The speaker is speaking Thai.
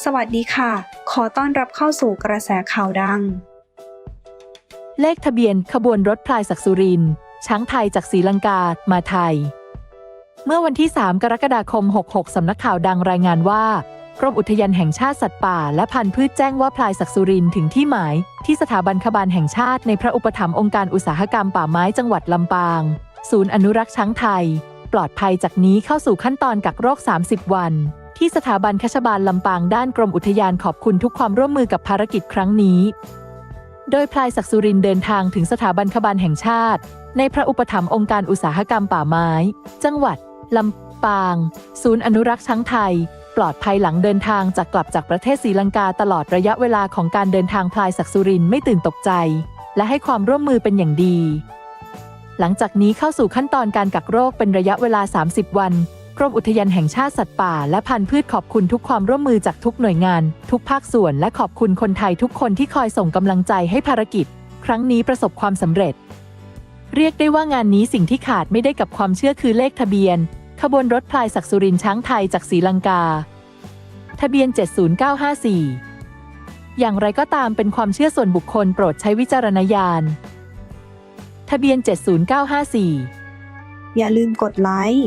สวัสดีค่ะ ขอต้อนรับเข้าสู่กระแสข่าวดัง เลขทะเบียนขบวนรถพลายศักสุริน ช้างไทยจากศรีลังกา มาไทย เมื่อวันที่ 3 กรกฎาคม 66 สำนักข่าวดังรายงานว่ากรมอุทยานแห่งชาติสัตว์ป่า และพันธุ์พืชแจ้งว่าพลายศักสุรินถึงที่หมาย ที่สถาบันขบาลแห่งชาติในพระอุปถัมภ์องค์การอุตสาหกรรมป่าไม้จังหวัดลำปาง ศูนย์อนุรักษ์ช้างไทย ปลอดภัยจากนี้เข้าสู่ขั้นตอนกักโรค 30 วัน ที่สถาบันคชบาลลำปางด้านกรมอุทยานขอบคุณทุกความร่วมมือกับภารกิจครั้งนี้ โดยพลายศักดิ์สุรินเดินทางถึงสถาบันขบาลแห่งชาติ ในพระอุปถัมภ์องค์การอุตสาหกรรมป่าไม้ จังหวัดลำปาง ศูนย์อนุรักษ์ช้างไทย ปลอดภัยหลังเดินทางจากกลับจากประเทศศรีลังกาตลอดระยะเวลาของการเดินทางพลายศักดิ์สุรินไม่ตื่นตกใจ และให้ความร่วมมือเป็นอย่างดี หลังจากนี้เข้าสู่ขั้นตอนการกักโรคเป็นระยะเวลา 30 วัน กรมอุทยานแห่งชาติสัตว์ป่าและพันธุ์พืชขอบคุณทุกความร่วมมือจากทุกหน่วยงาน ทุกภาคส่วนและขอบคุณคนไทยทุกคนที่คอยส่งกำลังใจให้ภารกิจ ครั้งนี้ประสบความสำเร็จ เรียกได้ว่างานนี้สิ่งที่ขาดไม่ได้กับความเชื่อคือเลขทะเบียน ขบวนรถพลายศักสุรินช้างไทยจากศรีลังกา ทะเบียน 70954 อย่างไรก็ตามเป็นความเชื่อส่วนบุคคลโปรดใช้วิจารณญาณ ทะเบียน 70954 อย่าลืมกดไลค์